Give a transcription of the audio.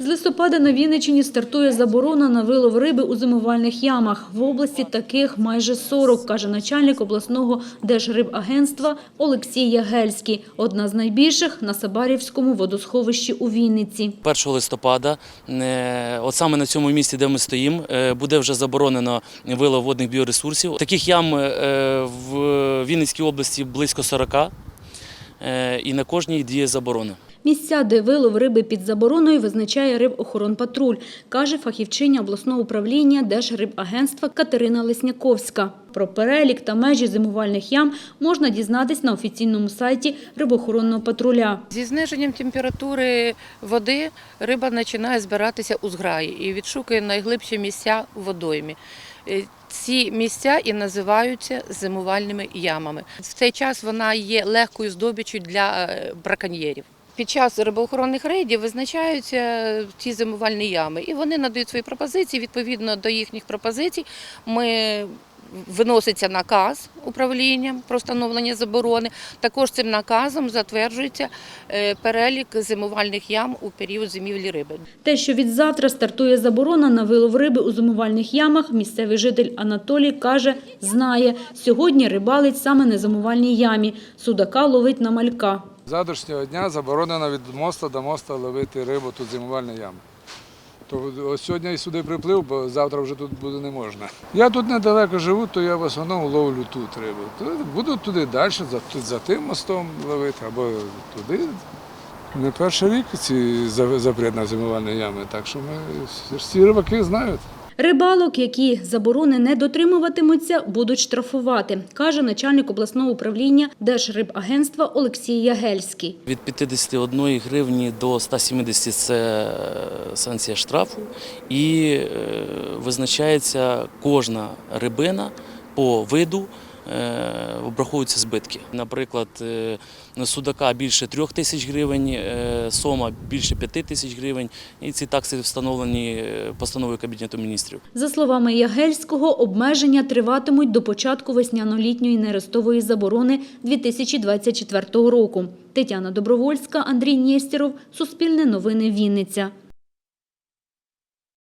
З листопада на Вінниччині стартує заборона на вилов риби у зимувальних ямах. В області таких майже 40, каже начальник обласного держрибагентства Олексій Ягельський. Одна з найбільших на Сабарівському водосховищі у Вінниці. 1 листопада, е, от саме на цьому місці, де ми стоїмо, е, буде вже заборонено вилов водних біоресурсів. Таких ям е, в Вінницькій області близько 40, е, і на кожній діє заборона. Місця, де вилов риби під забороною, визначає рибохоронпатруль, каже фахівчиня обласного управління Держрибагентства Катерина Лесняковська. Про перелік та межі зимувальних ям можна дізнатись на офіційному сайті рибохоронного патруля. Зі зниженням температури води риба починає збиратися у зграї і відшукує найглибші місця у водоймі. Е, Ці місця і називаються зимувальними ямами. В цей час вона є легкою здобиччю для е, браконьєрів. Під час рибоохоронних рейдів визначаються ці зимувальні ями, і вони надають свої пропозиції. Відповідно до їхніх пропозицій, ми виноситься наказ управлінням про встановлення заборони. Також цим наказом затверджується е, перелік зимувальних ям у період зимівлі риби. Те, що від завтра стартує заборона на вилов риби у зимувальних ямах, місцевий житель Анатолій каже, знає. Сьогодні рибалить саме на зимувальній ямі. Судака ловить на малька. Завтрашнього дня заборонено від моста до моста ловити рибу тут зимувальні ями. То ось сьогодні і сюди приплив, бо завтра вже тут буде не можна. Я тут недалеко живу, то я в основному ловлю тут рибу. То буду туди далі, тут за тим мостом ловити, або туди. Не перший рік ці запрет на зимувальні ями, так що ми всі рибаки знають. Рибалок, які заборони не дотримуватимуться, будуть штрафувати, каже начальник обласного управління Держрибагентства Олексій Ягельський. Від 51 гривні до 170 – це е, санкція штрафу, і е, визначається кожна рибина по виду. Е, Обраховуються збитки. Наприклад, е, судака більше 3 тисяч гривень, е, сома більше 5 тисяч гривень. І ці такси встановлені постановою Кабінету міністрів. За словами Ягельського, обмеження триватимуть до початку весняно-літньої нерестової заборони 2024 року. Тетяна Добровольська, Андрій Нєстєров, Суспільне новини Вінниця.